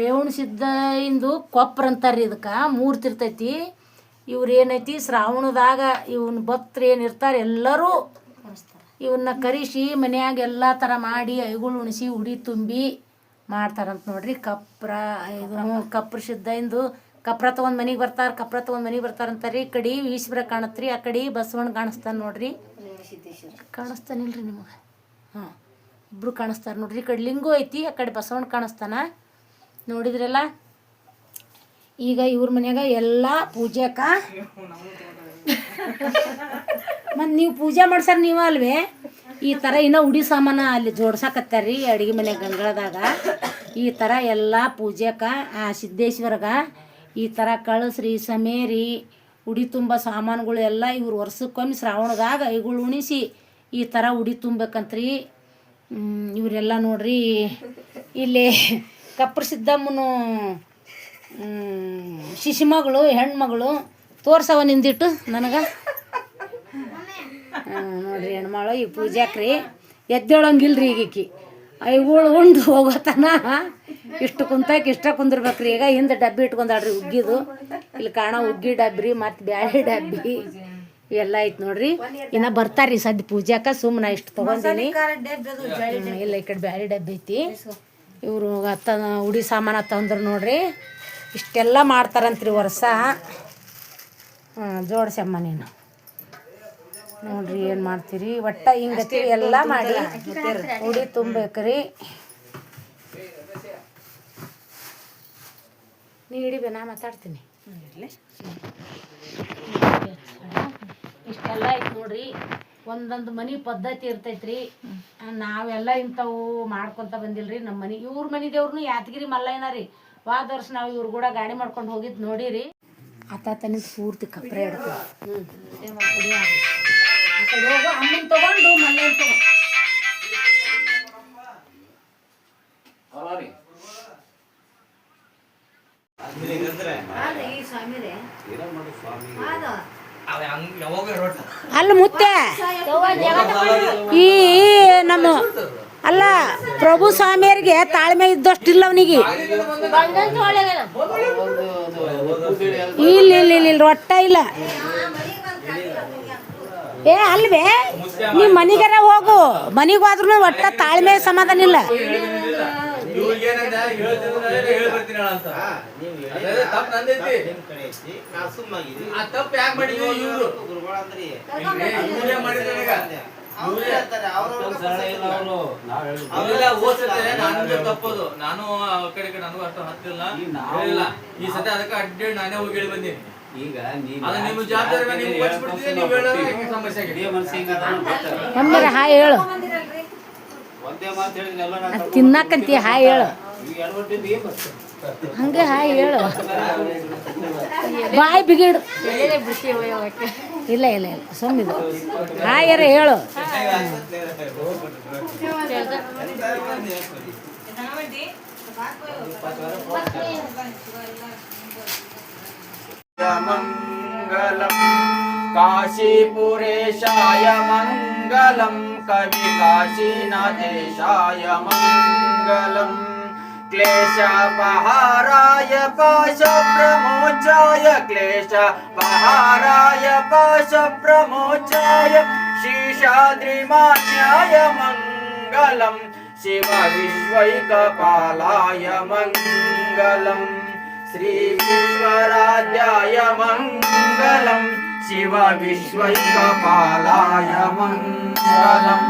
ರೇವಣ ಸಿದ್ಧ ಇಂದು ಕೊಪ್ರ ರೀ ಇದಕ್ಕೆ ಮೂರ್ತಿ ಇರ್ತೈತಿ. ಇವ್ರು ಏನೈತಿ ಶ್ರಾವಣದಾಗ ಇವನ್ ಭಕ್ತರು ಏನಿರ್ತಾರೆ ಎಲ್ಲರೂ ಇವನ್ನ ಕರಿಸಿ ಮನ್ಯಾಗ ಎಲ್ಲ ಥರ ಮಾಡಿ ಐಗಳು ಉಣಿಸಿ ಉಡಿ ತುಂಬಿ ಮಾಡ್ತಾರಂತ ನೋಡ್ರಿ. ಕಪ್ರ ಇದು ಕಪ್ರ ಸಿದ್ಧ ಇಂದು ಕಪ್ರ ತೊಗೊಂಡು ಮನೆಗೆ ಬರ್ತಾರೆ ಕಪ್ರ ತೊಗೊಂಡು ಮನೆಗೆ ಬರ್ತಾರಂತಾರ್ರಿ ಈ ಕಡೆ ಈಶ್ವರ ಕಾಣತ್ರಿ ಆ ಕಡೆ ಬಸವಣ್ಣ ಕಾಣಿಸ್ತಾನೆ ನೋಡ್ರಿ. ಕಾಣಿಸ್ತಾನಿಲ್ರಿ ನಿಮಗೆ? ಹಾಂ ಇಬ್ರು ಕಾಣಿಸ್ತಾರೆ ನೋಡ್ರಿ. ಈ ಕಡೆ ಲಿಂಗು ಐತಿ ಆ ಕಡೆ ಬಸವಣ್ಣ ಕಾಣಿಸ್ತಾನ. ನೋಡಿದ್ರಲ್ಲ? ಈಗ ಇವ್ರ ಮನ್ಯಾಗ ಎಲ್ಲ ಪೂಜೆಕ ಮತ್ತು ನೀವು ಪೂಜೆ ಮಾಡ್ಸಾರ ನೀವು ಅಲ್ವೇ? ಈ ಥರ ಇನ್ನೂ ಉಡಿ ಸಾಮಾನ ಅಲ್ಲಿ ಜೋಡ್ಸಾಕತ್ತಾರ್ರಿ ಅಡುಗೆ ಮನೆ ಗಂಗಳದಾಗ. ಈ ಥರ ಎಲ್ಲ ಪೂಜೆಕ ಆ ಸಿದ್ದೇಶ್ವರಗ ಈ ಥರ ಕಳಸ್ರಿ ಸಮೇರಿ ಉಡಿ ತುಂಬ ಸಾಮಾನುಗಳು ಎಲ್ಲ ಇವ್ರು ವರ್ಷಕ್ಕೊಮ್ಮೆ ಶ್ರಾವಣದಾಗ ಐಗಳು ಉಣಿಸಿ ಈ ಥರ ಉಡಿ ತುಂಬೇಕಂತ್ರಿ ಹ್ಮ್, ಇವರೆಲ್ಲ ನೋಡ್ರಿ, ಇಲ್ಲಿ ಕಪ್ರ ಸಿದ್ದಮ್ಮನು ಶಿಶಿಮಗಳು, ಹೆಣ್ಮಗಳು ತೋರ್ಸವ ನಿಂದಿಟ್ಟು ನನಗೆ. ನೋಡ್ರಿ ಹೆಣ್ಮಗಳು ಈ ಪೂಜಾಕ್ರಿ ಎದ್ದೇಳಂಗಿಲ್ರಿ ಈಗಿಕ್ಕಿ ಐಗಳು ಉಂಡು ಹೋಗೋತನ. ಇಷ್ಟು ಕುಂತಕ್ಕೆ ಇಷ್ಟ ಕುಂದಿರ್ಬೇಕ್ರಿ. ಈಗ ಹಿಂದೆ ಡಬ್ಬಿ ಇಟ್ಕೊಂಡಾಡ್ರಿ ಉಗ್ಗಿದು. ಇಲ್ಲಿ ಕಾಣ ಉಗ್ಗಿ ರೀ ಮತ್ತು ಬ್ಯಾಳೆ ಡಬ್ಬಿ. ಇವೆಲ್ಲ ಐತ್ ನೋಡ್ರಿ. ಇನ್ನ ಬರ್ತಾರಿ ಸದ್ಯ ಪೂಜಾಕ ಸುಮ್ಮನೆ ಇಷ್ಟು ತಗೊಂಡಿನಿ. ಇಲ್ಲ ಈ ಕಡೆ ಬ್ಯಾರಿ ಡಬ್ಬಿ ಐತಿ. ಇವರು ಅತ್ತ ಉಡಿ ಸಾಮಾನು ತಂದ್ರು ನೋಡ್ರಿ. ಇಷ್ಟೆಲ್ಲ ಮಾಡ್ತಾರಂತ್ರಿ ವರ್ಷ. ಜೋಡ್ಸಮ್ಮ ನೀನು. ನೋಡ್ರಿ ಏನು ಮಾಡ್ತೀರಿ? ಒಟ್ಟ ಹಿಂಗತಿ ಎಲ್ಲ ಮಾಡಿ. ಉಡಿ ತುಂಬೇಕ್ರಿ ನೀ ಬೇ ನಾ ಮಾತಾಡ್ತೀನಿ. ಇಷ್ಟೆಲ್ಲ ಐತಿ ನೋಡ್ರಿ. ಒಂದೊಂದು ಮನಿ ಪದ್ಧತಿ ಇರ್ತೈತ್ರಿ. ನಾವೆಲ್ಲ ಇಂಥವು ಮಾಡ್ಕೊಂತ ಬಂದಿಲ್ರಿ ನಮ್ಮ ಮನಿ. ಇವ್ರ ಮನಿ ದೇವ್ರನು ಯಾದಗಿರಿ ಮಲ್ಲಯ್ಯನ ರೀ. ವಾದ ವರ್ಷ ನಾವು ಇವ್ರ ಕೂಡ ಗಾಡಿ ಮಾಡ್ಕೊಂಡು ಹೋಗಿದ್ ನೋಡಿರಿ. ಆತ ತನಿ ಪೂರ್ತಿ ಕಪ್ರೆ ಹಿಡ್ತೀವಿ ಹ್ಞೂ ತಗೊಂಡು ಕಡೆ ಹೋಗು ಅಮ್ಮನ ತಗೊಂಡು ಮಲ್ಲಯ್ಯನ ತಗೊಂಡು ಅಲ್ಲ, ಮುತ್ತೆ. ಈ ನಮ್ಮ, ಅಲ್ಲ, ಪ್ರಭು ಸ್ವಾಮಿಯರಿಗೆ ತಾಳ್ಮೆ ಇದ್ದಷ್ಟು ಇಲ್ಲ ಅವನಿಗೆ. ಇಲ್ಲ ಇಲ್ಲ ಇಲ್ಲ ಇಲ್ಲ, ರೊಟ್ಟ ಇಲ್ಲ. ಏ, ಅಲ್ವೇ? ನೀ ಮನಿಗಾರ ಹೋಗು. ಮನೆಗೆ ಹೋದ್ರೂ ಒಟ್ಟ ತಾಳ್ಮೆ ಸಮಾಧಾನ ಇಲ್ಲ. ತಪ್ಪು ಯಾಕೆ ಮಾಡಿದ್ವಿ ಇವ್ರು? ಇವ್ರೇ ಮಾಡಿದ್ರು ನನಗ. ಇಲ್ಲ, ಹೋದ್ ಸತಿ ನಂದೇ ತಪ್ಪದು. ನಾನು ಆ ಕಡೆ ಈ ಕಡೆ ನನಗೂ ಅಷ್ಟು ಹತ್ತಿಲ್ಲ ಇಲ್ಲ ಈ ಸತಿ ಅದಕ್ಕೆ ಅಡ್ಡಿ ನಾನೇ ಹೋಗಿ ಹೇಳಿ ಬಂದೀನಿ ಈಗ ನಿಮ್ಮ ಜವಾಬ್ದಾರಿ ನೀವು ನೀವು ಸಮಸ್ಯೆ ಹೇಳು. ಅದ್ ತಿನ್ನಾಕಂತಿ ಹಾಯ್ ಹೇಳು ಈಗ ಎಡವಟ್ಟಿದ್ದು ಏನ್ ಬರ್ತದೆ? ಹಂಗೆ ಹಾಯ್ ಹೇಳು ಬಾಯ್ ಬಿಗಿಡು ಇಲ್ಲ ಇಲ್ಲ ಇಲ್ಲ ಸುಮ್ಮಿದು ಹಾಯರ ಹೇಳು मङ्गलम् काशीपुरेशाय मङ्गलं एशाय मङ्गलम् क्लेशापहाराय पाशप्रमोचाय क्लेशपहाराय पाशप्रमोचाय श्रीशाय मङ्गलम् शिवविश्वैकपालाय मङ्गलम् श्रीश्वराद्याय मङ्गलम् शिवविश्वैकपालाय मङ्गलम् मङ्गलम्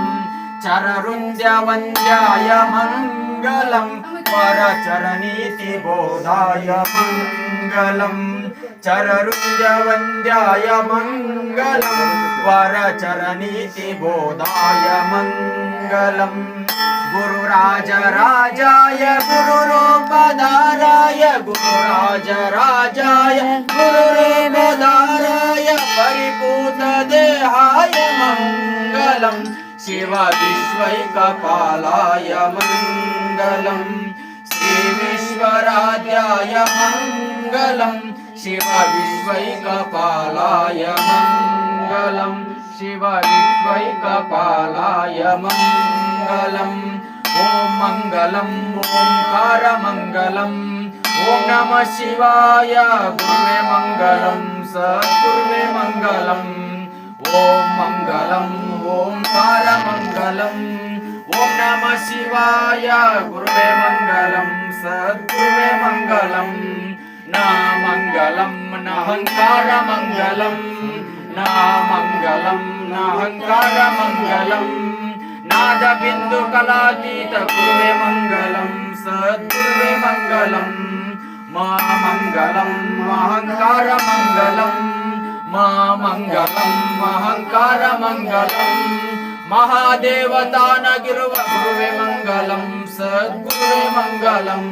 चररुन्द्यवन्द्याय मङ्गलम् परचरनीतिबोधाय मङ्गलम् चररुञ्जवन्द्याय मङ्गलं वरचरनीतिबोधाय मङ्गलम् गुरुराज राजाय गुरुरूपदाराय गुरुराज राजाय गुरुवदाराय परिपूत देहाय मङ्गलम्। शिवविश्वैकपालाय मङ्गलम्। श्रीविश्वराजाय मङ्गलम्। शिवविश्वैकपालाय मङ्गलम्। शिव विश्वैकपालाय मङ्गलम् ॐ मङ्गलम् ओङ्कारमङ्गलम् ॐ नमः शिवाय गुरुवे मङ्गलम् सद्गुरुवे मङ्गलम् ॐ मङ्गलम् ओङ्कारमङ्गलम् ॐ नमः शिवाय गुरुवे मङ्गलम् सद्गुरुवे मङ्गलम् न मङ्गलम् नहङ्कारमङ्गलम् न मङ्गलम् नहङ्कारमङ्गलम् नादबिन्दुकलातीत गुरुवे मङ्गलम् सद्गुरुवे मङ्गलम् मा मङ्गलम् महङ्कारमङ्गलम् मा मङ्गलम् महङ्कारमङ्गलम् महादेवतानगिरुव गुरुवे मङ्गलम् सद्गुरुवे मङ्गलम्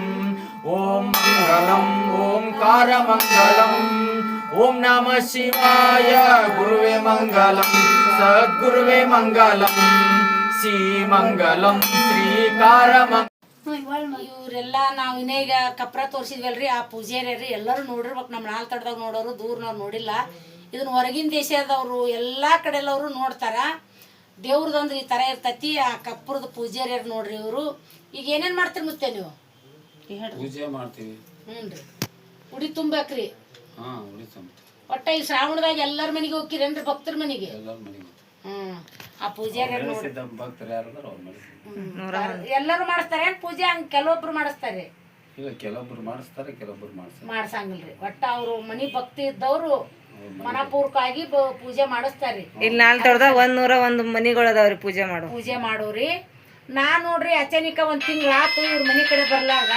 ॐ मङ्गलम् ओङ्कारमङ्गलम् ಓಂ ನಮ ಶಿವಾಯ ಗುರುವೆ ಮಂಗಲಂ ಸದ್ಗುರುವೇ ಮಂಗಲಂ ಶ್ರೀ ಮಂಗಲಂ ಶ್ರೀಕಾರ ಇವರೆಲ್ಲ ನಾವು ಇನ್ನೀಗ ಕಪ್ರ ತೋರಿಸಿದ್ವಲ್ರಿ ಆ ಪೂಜೆರಿ ಎಲ್ಲರೂ ನೋಡಿರ್ಬೇಕು ನಮ್ಮ ನಾಲ್ ತಡದಾಗ ನೋಡೋರು ದೂರ ನಾವು ನೋಡಿಲ್ಲ. ಇದನ್ನ ಹೊರಗಿನ ದೇಶದವರು ಎಲ್ಲ ಕಡೆಯಲ್ಲವರು ನೋಡ್ತಾರ. ದೇವ್ರದೊಂದು ಈ ತರ ಇರ್ತತಿ ಆ ಕಪ್ರದ ಪೂಜೆರಿ ನೋಡ್ರಿ ಇವರು. ಈಗ ಏನೇನ್ ಮಾಡ್ತೀರಿ ಮತ್ತೆ ನೀವು? ಪೂಜೆ ಮಾಡ್ತೀವಿ. ಹ್ಞೂ ರೀ. ಉಡಿ ತುಂಬಕ್ರಿ. ಒಟ್ಟ ಈ ಶ್ರಾವಣದಾಗ ಎಲ್ಲರ ಮನೆಗೆ ಹೋಗ್ತೀರೇನ್ರಿ ಭಕ್ತರ ಮನೆಗೆ? ಎಲ್ಲರ ಮನೆಗೆ ಹ್ಮ್. ಆ ಮನೆಗೆ ಎಲ್ಲರೂ ಮಾಡಿಸ್ತಾರೆ ಏನ್ ಪೂಜೆ ಹಂಗೆ ಕೆಲವೊಬ್ರು ಮಾಡಿಸ್ತಾರೆ? ಇಲ್ಲ ಕೆಲವೊಬ್ರು ಮಾಡಿಸ್ತಾರೆ ಕೆಲವೊಬ್ರು ಮಾಡಿಸ್ತಾರೆ. ಮಾಡ್ಸಂಗಿಲ್ರಿ. ಒಟ್ಟ ಅವರು ಮನಿ ಭಕ್ತಿ ಇದ್ದವರು ಮನಪೂರ್ವಕವಾಗಿ ಪೂಜೆ ಮಾಡಿಸ್ತಾರ್ರಿ ಇಲ್ಲಿ ನಾಲ್ ತೋಟದಾಗ ಒಂದ್ ನೂರ ಒಂದು ಮನಿಗಳು ಅದಾವ್ರಿ ಪೂಜೆ ಮಾಡು. ಪೂಜೆ ಮಾಡೋರಿ. ನಾ ನೋಡ್ರಿ ಅಚಾನಿಕ ಒಂದ್ ತಿಂಗಳ ಆತು ಇವ್ರ ಮನಿ ಕಡೆ ಬರ್ಲಾರ್ದ.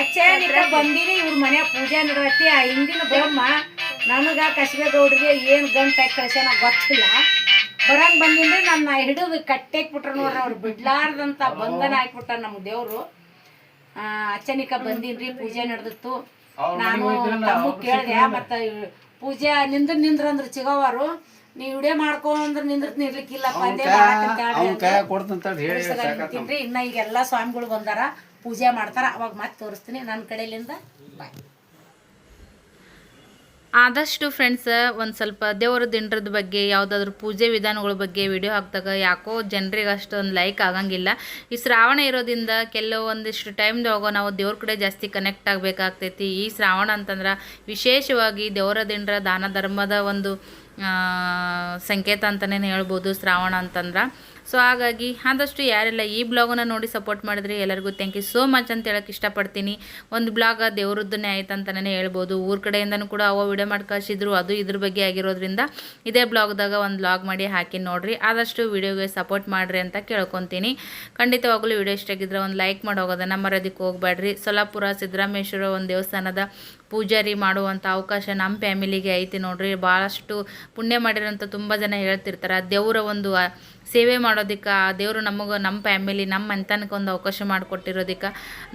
ಅಚಾನಿಕ ಬಂದಿನಿ ಇವ್ರ ಮನೆ ಪೂಜೆ ನಡೆದೈತಿ. ಆ ಹಿಂದಿನ ಬ್ರಹ್ಮ ನನಗ ಕಸಬೆ ಗೌಡ್ರಿಗೆ ಏನು ಗಂಟ ಕಳ್ಸ್ಯಾನ ಗೊತ್ತಿಲ್ಲ. ಬರಂಗ್ ಬಂದಿಂದ್ರೆ ನನ್ನ ಹಿಡಿದು ಕಟ್ಟೆಕ್ ಬಿಟ್ರ ನೋಡ್ರಿ ಅವ್ರು. ಬಿಡ್ಲಾರ್ದಂತ ಬಂಧನ ಹಾಕ್ಬಿಟ್ಟ ನಮ್ಮ ದೇವ್ರು. ಆ ಅಚಾನಿಕ ಬಂದಿನ್ರಿ ಪೂಜೆ ನಡೆದಿತ್ತು. ನಾನು ತಮ್ಮ ಕೇಳಿದೆ ಮತ್ತ ಪೂಜೆ ನಿಂದ್ರ ನಿಂದ್ರ ಅಂದ್ರ ಚಿಗೋವಾರು ನೀ ವಿಡಿಯೋ ಮಾಡ್ಕೊಂಡ್ರ ನಿಂದ್ರತ್ ನಿರ್ಲಿಕ್ಕಿಲ್ಲ ಪಂದ್ಯ ಹೇಳಿ ಇನ್ನ ಈಗ ಎಲ್ಲಾ ಸ್ವಾಮಿಗಳು ಬಂದಾರ. ಪೂಜೆ ಮಾಡ್ತಾರ, ಅವಾಗ ಮತ್ತೆ ತೋರಿಸ್ತೀನಿ ನನ್ನ ಕಡೆಯಿಂದ ಬಾಯ್ ಆದಷ್ಟು ಫ್ರೆಂಡ್ಸ್ ಒಂದು ಸ್ವಲ್ಪ ದೇವರ ದಿಂಡ್ರದ ಬಗ್ಗೆ, ಯಾವುದಾದ್ರೂ ಪೂಜೆ ವಿಧಾನಗಳ ಬಗ್ಗೆ ವಿಡಿಯೋ ಹಾಕಿದಾಗ ಯಾಕೋ ಜನರಿಗೆ ಅಷ್ಟೊಂದು ಲೈಕ್ ಆಗಂಗಿಲ್ಲ. ಈ ಶ್ರಾವಣ ಇರೋದ್ರಿಂದ ಕೆಲವೊಂದಿಷ್ಟು ಟೈಮ್ದಾಗ ನಾವು ದೇವ್ರ ಕಡೆ ಜಾಸ್ತಿ ಕನೆಕ್ಟ್ ಆಗಬೇಕಾಗ್ತೈತಿ. ಈ ಶ್ರಾವಣ ಅಂತಂದ್ರೆ ವಿಶೇಷವಾಗಿ ದೇವರ ದಿಂಡ್ರ ದಾನ ಧರ್ಮದ ಒಂದು ಸಂಕೇತ ಅಂತಲೇ ಹೇಳ್ಬೋದು ಶ್ರಾವಣ ಅಂತಂದ್ರೆ. ಸೊ ಹಾಗಾಗಿ ಆದಷ್ಟು ಯಾರೆಲ್ಲ ಈ ಬ್ಲಾಗನ್ನು ನೋಡಿ ಸಪೋರ್ಟ್ ಮಾಡಿದ್ರಿ ಎಲ್ಲರಿಗೂ ಥ್ಯಾಂಕ್ ಯು ಸೋ ಮಚ್ ಅಂತ ಹೇಳಕ್ಕೆ ಇಷ್ಟಪಡ್ತೀನಿ. ಒಂದು ಬ್ಲಾಗ್ ದೇವರದ್ದನ್ನೇ ಆಯ್ತು ಅಂತಲೇ ಹೇಳ್ಬೋದು. ಊರ ಕಡೆಯಿಂದನೂ ಕೂಡ ಅವ ವಿಡಿಯೋ ಮಾಡಿ ಕಳಿಸಿದ್ರು, ಅದು ಇದ್ರ ಬಗ್ಗೆ ಆಗಿರೋದ್ರಿಂದ ಇದೇ ಬ್ಲಾಗ್ದಾಗ ಒಂದು ಬ್ಲಾಗ್ ಮಾಡಿ ಹಾಕಿ ನೋಡಿರಿ. ಆದಷ್ಟು ವಿಡಿಯೋಗೆ ಸಪೋರ್ಟ್ ಮಾಡಿರಿ ಅಂತ ಕೇಳ್ಕೊತೀನಿ. ಖಂಡಿತವಾಗಲೂ ವಿಡಿಯೋ ಇಷ್ಟ ಆಗಿದ್ರೆ ಒಂದು ಲೈಕ್ ಮಾಡಿ ಹೋಗೋದನ್ನು ಮರೋದಕ್ಕೆ ಹೋಗ್ಬೇಡ್ರಿ. ಸೊಲ್ಲಾಪುರ ಸಿದ್ದರಾಮೇಶ್ವರ ಒಂದು ದೇವಸ್ಥಾನದ ಪೂಜಾರಿ ಮಾಡುವಂಥ ಅವಕಾಶ ನಮ್ಮ ಫ್ಯಾಮಿಲಿಗೆ ಐತಿ ನೋಡ್ರಿ. ಭಾಳಷ್ಟು ಪುಣ್ಯ ಮಾಡಿರೋಂಥ ತುಂಬ ಜನ ಹೇಳ್ತಿರ್ತಾರೆ. ದೇವರ ಒಂದು ಸೇವೆ ಮಾಡೋದಕ್ಕೆ, ಆ ದೇವರು ನಮಗೆ ನಮ್ಮ ಫ್ಯಾಮಿಲಿ ನಮ್ಮ ಮನೆತನಕ್ಕೆ ಒಂದು ಅವಕಾಶ ಮಾಡಿಕೊಟ್ಟಿರೋದಕ್ಕೆ.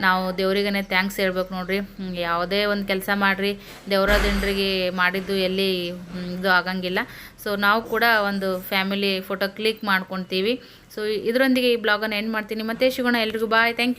ನಾವು ದೇವರಿಗೇ ಥ್ಯಾಂಕ್ಸ್ ಹೇಳ್ಬೇಕು ನೋಡ್ರಿ. ಯಾವುದೇ ಒಂದು ಕೆಲಸ ಮಾಡಿರಿ. ದೇವರ ದಿಂಡ್ರಿಗೆ ಮಾಡಿದ್ದು ಎಲ್ಲಿ ಇದು ಆಗಂಗಿಲ್ಲ. ಸೊ ನಾವು ಕೂಡ ಒಂದು ಫ್ಯಾಮಿಲಿ ಫೋಟೋ ಕ್ಲಿಕ್ ಮಾಡ್ಕೊತೀವಿ. ಸೊ ಇದರೊಂದಿಗೆ ಈ ಬ್ಲಾಗನ್ನು ಎಂಡ್ ಮಾಡ್ತೀನಿ. ಮತ್ತೆ ಸಿಗೋಣ ಎಲ್ರಿಗೂ ಬಾಯ್ ಥ್ಯಾಂಕ್ ಯು